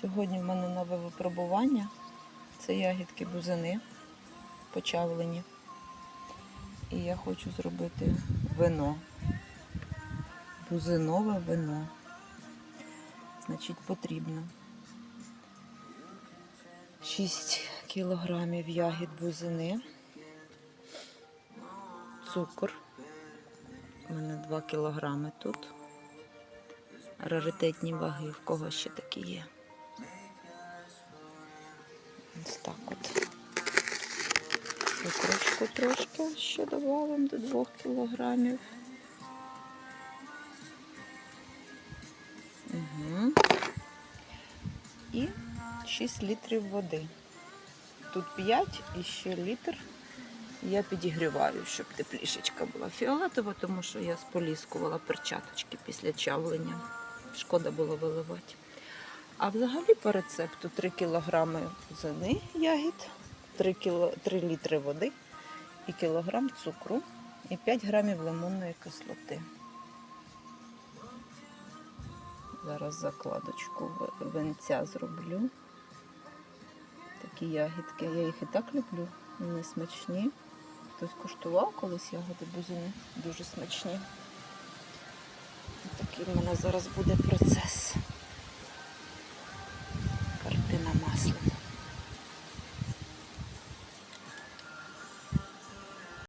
Сьогодні в мене нове випробування. Це ягідки бузини почавлені. І я хочу зробити вино. Бузинове вино. Значить, потрібно 6 кілограмів ягід бузини, цукор. У мене 2 кілограми тут. Раритетні ваги, в кого ще такі є. Ось так от. Цукрочку трошки ще додамо до 2 кілограмів. Угу. І 6 літрів води. Тут 5 і ще літр. Я підігріваю, щоб теплішечка була фіолетова, тому що я споліскувала перчаточки після чавлення. Шкода було виливати. А взагалі по рецепту 3 кг бузини ягід, 3, кіло, 3 літри води і кілограм цукру і 5 грамів лимонної кислоти. Зараз закладочку в- винця зроблю. Такі ягідки. Я їх і так люблю. Вони смачні. Хтось куштував колись ягоди бузини. Дуже смачні. Такий в мене зараз буде процес. Thanks.